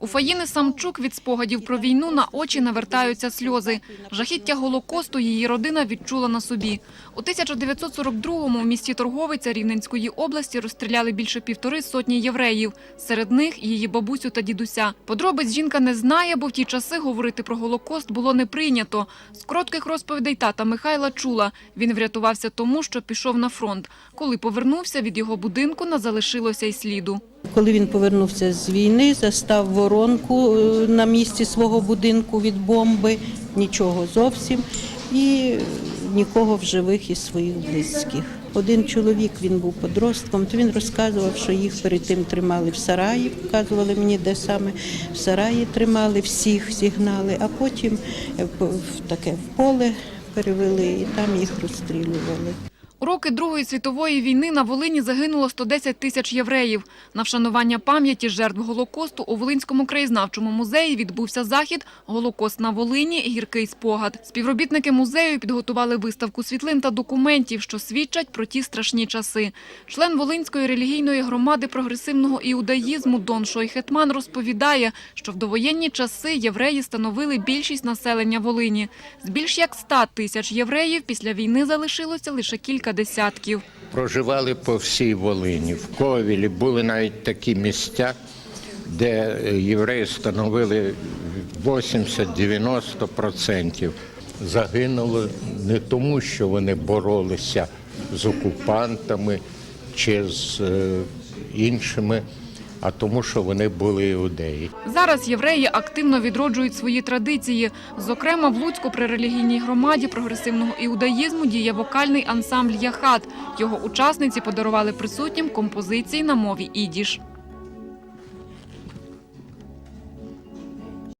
У Фаїни Самчук від спогадів про війну на очі навертаються сльози. Жахіття Голокосту її родина відчула на собі. У 1942-му у місті Торговиця Рівненської області розстріляли більше півтори сотні євреїв. Серед них її бабусю та дідуся. Подробиць жінка не знає, бо в ті часи говорити про Голокост було не прийнято. З коротких розповідей тата Михайла чула. Він врятувався тому, що пішов на фронт. Коли повернувся, від його будинку не залишилося й сліду. Коли він повернувся з війни, застав воронку е, на місці свого будинку від бомби, нічого зовсім, і нікого в живих із своїх близьких. Один чоловік, він був подростком, то він розказував, що їх перед тим тримали в сараї, показували мені, де саме в сараї тримали, всіх зігнали, а потім в таке в поле перевели і там їх розстрілювали. У роки Другої світової війни на Волині загинуло 110 тисяч євреїв. На вшанування пам'яті жертв Голокосту у Волинському краєзнавчому музеї відбувся захід «Голокост на Волині. Гіркий спогад». Співробітники музею підготували виставку світлин та документів, що свідчать про ті страшні часи. Член Волинської релігійної громади прогресивного іудаїзму Дон Шойхетман розповідає, що в довоєнні часи євреї становили більшість населення Волині. З більш як 100 тисяч євреїв після війни залишилося лише кілька десятків. Проживали по всій Волині. В Ковілі були навіть такі місця, де е, євреї становили 80-90%. Загинули не тому, що вони боролися з окупантами чи з е, іншими, а тому, що вони були іудеї. Зараз євреї активно відроджують свої традиції. Зокрема, в Луцьку при релігійній громаді прогресивного іудаїзму діє вокальний ансамбль «Яхат». Його учасниці подарували присутнім композиції на мові ідіш.